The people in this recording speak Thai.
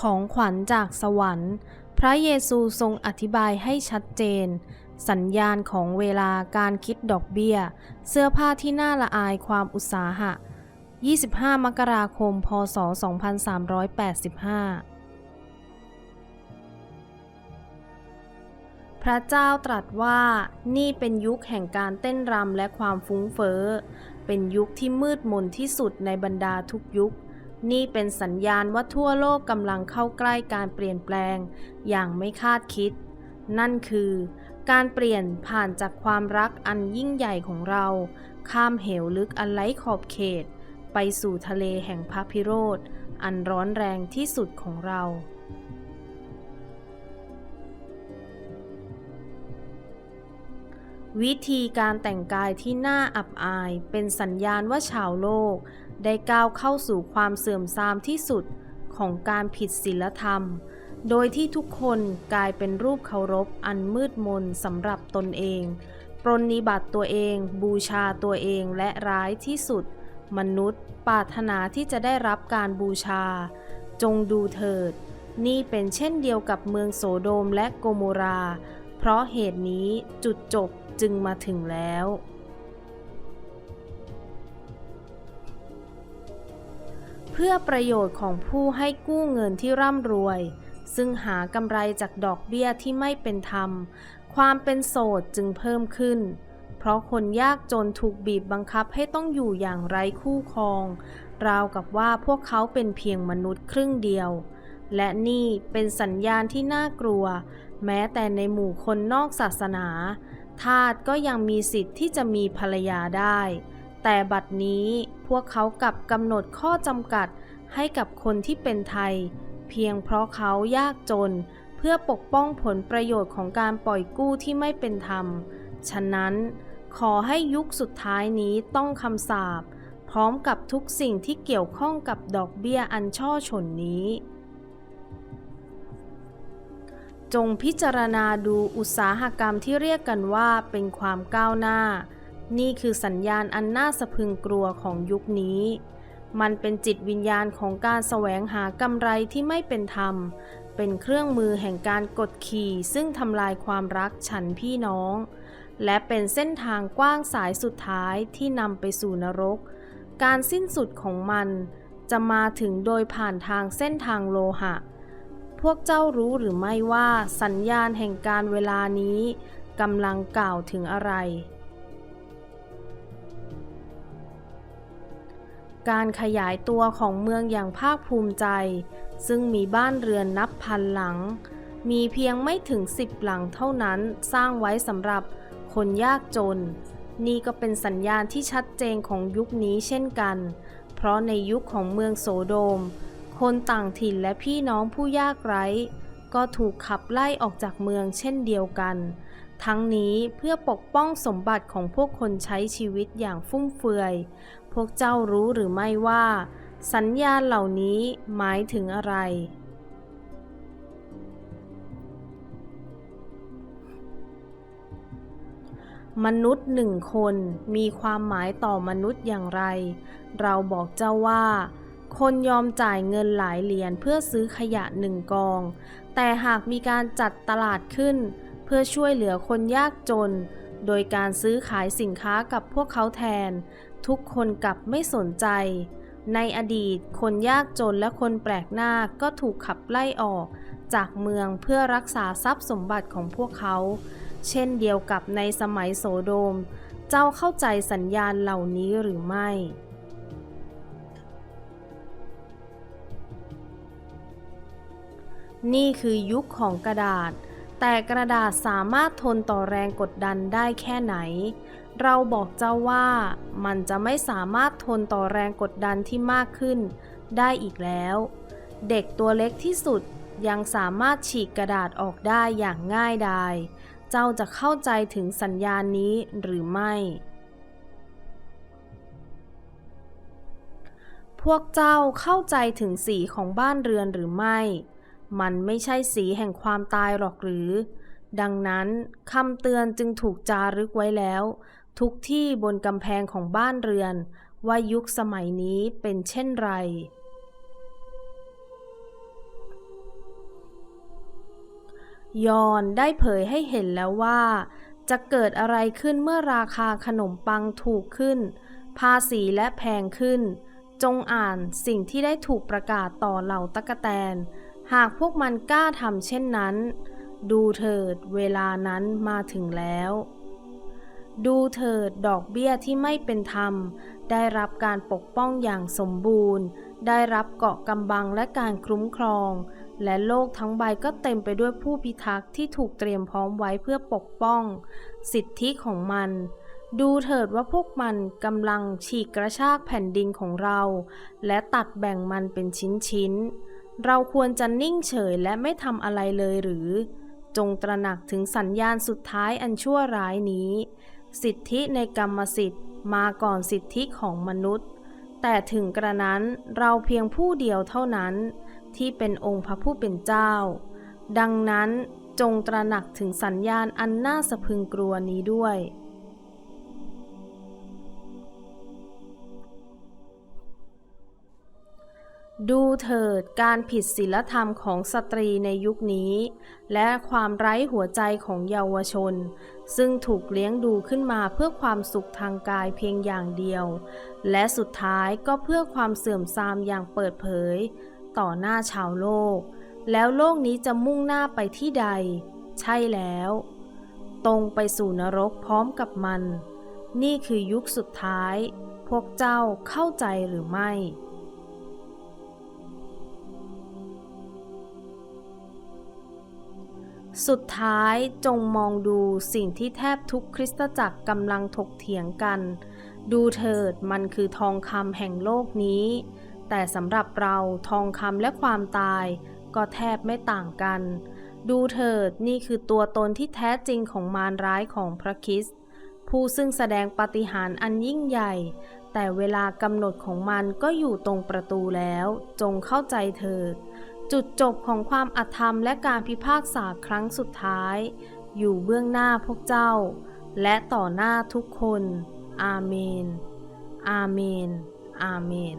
ของขวัญจากสวรรค์ พระเยซูทรงอธิบายให้ชัดเจน สัญญาณของเวลาการคิดดอกเบี้ย เสื้อผ้าที่น่าละอายความอุตสาหะ 25 มกราคม พศ 2385พระเจ้าตรัสว่านี่เป็นยุคแห่งการเต้นรำและความฟุ้งเฟ้อ เป็นยุคที่มืดมนที่สุดในบรรดาทุกยุค นี่เป็นสัญญาณว่าทั่วโลกกำลังเข้าใกล้การเปลี่ยนแปลง อย่างไม่คาดคิด นั่นคือ การเปลี่ยนผ่านจากความรักอันยิ่งใหญ่ของเรา ข้ามเหวลึกอันไร้ขอบเขต ไปสู่ทะเลแห่งพระพิโรธ อันร้อนแรงที่สุดของเราวิธีการแต่งกายที่น่าอับอายเป็นสัญญาณว่าชาวโลก ได้ก้าวเข้าสู่ความเสื่อมทรามที่สุดของการผิดศีลธรรม โดยที่ทุกคนกลายเป็นรูปเคารพอันมืดมนสำหรับตนเอง ปรนนิบัติตัวเอง บูชาตัวเองและร้ายที่สุด มนุษย์ปรารถนาที่จะได้รับการบูชา จงดูเถิด นี่เป็นเช่นเดียวกับเมืองโสโดมและโกโมรา เพราะเหตุนี้จุดจบจึงมาถึงแล้ว เพื่อประโยชน์ของผู้ให้กู้เงินที่ร่ำรวย ซึ่งหากำไรจากดอกเบี้ยที่ไม่เป็นธรรม ความเป็นโสดจึงเพิ่มขึ้น เพราะคนยากจนถูกบีบบังคับให้ต้องอยู่อย่างไร้คู่ครอง ราวกับว่าพวกเขาเป็นเพียงมนุษย์ครึ่งเดียว และนี่เป็นสัญญาณที่น่ากลัว แม้แต่ในหมู่คนนอกศาสนาทาสก็ยังมีสิทธิ์ที่จะมีภรรยาได้ แต่บัดนี้ พวกเขากลับกำหนดข้อจำกัดให้กับคนที่เป็นไทย เพียงเพราะเขายากจน เพื่อปกป้องผลประโยชน์ของการปล่อยกู้ที่ไม่เป็นธรรม ฉะนั้น ขอให้ยุคสุดท้ายนี้ต้องคำสาปพร้อมกับทุกสิ่งที่เกี่ยวข้องกับดอกเบี้ยอันช่อฉนนี้ จงพิจารณาดูอุตสาหกรรมที่เรียกกันว่าเป็นความก้าวหน้า นี่คือสัญญาณอันน่าสะพึงกลัวของยุคนี้ มันเป็นจิตวิญญาณของการแสวงหากำไรที่ไม่เป็นธรรม เป็นเครื่องมือแห่งการกดขี่ ซึ่งทำลายความรักฉันพี่น้อง และเป็นเส้นทางกว้างสายสุดท้ายที่นำไปสู่นรก การสิ้นสุดของมันจะมาถึงโดยผ่านทางเส้นทางโลหะ พวกเจ้ารู้หรือไม่ว่าสัญญาณแห่งการเวลานี้กำลังกล่าวถึงอะไร การขยายตัวของเมืองอย่างภาคภูมิใจ ซึ่งมีบ้านเรือนนับพันหลัง มีเพียงไม่ถึงสิบหลังเท่านั้นสร้างไว้สำหรับคนยากจน นี่ก็เป็นสัญญาณที่ชัดเจนของยุคนี้เช่นกัน เพราะในยุคของเมืองโสโดม คนต่างถิ่นและพี่น้องผู้ยากไร้ ก็ถูกขับไล่ออกจากเมืองเช่นเดียวกัน ทั้งนี้เพื่อปกป้องสมบัติของพวกคนใช้ชีวิตอย่างฟุ่มเฟือย พวกเจ้ารู้หรือไม่ว่า สัญญาณเหล่านี้หมายถึงอะไร มนุษย์หนึ่งคนมีความหมายต่อมนุษย์อย่างไร เราบอกเจ้าว่า คนยอมจ่ายเงินหลายเหรียญเพื่อซื้อขยะหนึ่งกอง แต่หากมีการจัดตลาดขึ้น เพื่อช่วยเหลือคนยากจนโดยการซื้อขายสินค้ากับพวกเขาแทน ทุกคนกลับไม่สนใจ ในอดีตคนยากจนและคนแปลกหน้าก็ถูกขับไล่ออกจากเมืองเพื่อรักษาทรัพย์สมบัติของพวกเขา เช่นเดียวกับในสมัยโสโดม เจ้าเข้าใจสัญญาณเหล่านี้หรือไม่ นี่คือยุคของกระดาษ แต่กระดาษสามารถทนต่อแรงกดดันได้แค่ไหน เราบอกเจ้าว่ามันจะไม่สามารถทนต่อแรงกดดันที่มากขึ้น ได้อีกแล้ว เด็กตัวเล็กที่สุดยังสามารถฉีกกระดาษออกได้อย่างง่ายดาย เจ้าจะเข้าใจถึงสัญญาณนี้หรือไม่ พวกเจ้าเข้าใจถึงสีของบ้านเรือนหรือไม่ มันไม่ใช่สีแห่งความตายหรอกหรือ ดังนั้นคำเตือนจึงถูกจารึกไว้แล้ว ทุกที่บนกำแพงของบ้านเรือน ว่ายุคสมัยนี้เป็นเช่นไร ยอนได้เผยให้เห็นแล้วว่า จะเกิดอะไรขึ้นเมื่อราคาขนมปังถูกขึ้น ภาษีและแพงขึ้น จงอ่านสิ่งที่ได้ถูกประกาศต่อเหล่าตะกะแตน หากพวกมันกล้าทำเช่นนั้น ดูเถิดเวลานั้นมาถึงแล้ว ดูเถิดดอกเบี้ยที่ไม่เป็นธรรม ได้รับการปกป้องอย่างสมบูรณ์ ได้รับเกาะกำบังและการคุ้มครอง และโลกทั้งใบก็เต็มไปด้วยผู้พิทักษ์ที่ถูกเตรียมพร้อมไว้เพื่อปกป้อง สิทธิของมัน ดูเถิดว่าพวกมันกำลังฉีกกระชากแผ่นดินของเรา และตัดแบ่งมันเป็นชิ้นๆ เราควรจะนิ่งเฉยและไม่ทำอะไรเลยหรือ จงตระหนักถึงสัญญาณสุดท้ายอันชั่วร้ายนี้ สิทธิในกรรมสิทธิ์มาก่อนสิทธิของมนุษย์ แต่ถึงกระนั้นเราเพียงผู้เดียวเท่านั้น ที่เป็นองค์พระผู้เป็นเจ้า ดังนั้นจงตระหนักถึงสัญญาณอันน่าสะพึงกลัวนี้ด้วย ดูเถิดการผิดศีลธรรมของสตรีในยุคนี้ และความไร้หัวใจของเยาวชน ซึ่งถูกเลี้ยงดูขึ้นมาเพื่อความสุขทางกายเพียงอย่างเดียว และสุดท้ายก็เพื่อความเสื่อมทรามอย่างเปิดเผย ต่อหน้าชาวโลก แล้วโลกนี้จะมุ่งหน้าไปที่ใด ใช่แล้ว ตรงไปสู่นรกพร้อมกับมัน นี่คือยุคสุดท้าย พวกเจ้าเข้าใจหรือไม่ สุดท้ายจงมองดูสิ่งที่แทบทุกคริสตจักรกำลังถกเถียงกัน ดูเถิดมันคือทองคำแห่งโลกนี้ แต่สำหรับเราทองคำและความตาย ก็แทบไม่ต่างกัน ดูเถิดนี่คือตัวตนที่แท้จริงของมารร้ายของพระคริสต์ผู้ซึ่งแสดงปาฏิหาริย์อันยิ่งใหญ่ แต่เวลากำหนดของมันก็อยู่ตรงประตูแล้ว จงเข้าใจเถิด จุดจบของความอธรรมและการพิพากษาครั้งสุดท้าย อยู่เบื้องหน้าพวกเจ้า และต่อหน้าทุกคน อาเมน อาเมน อาเมน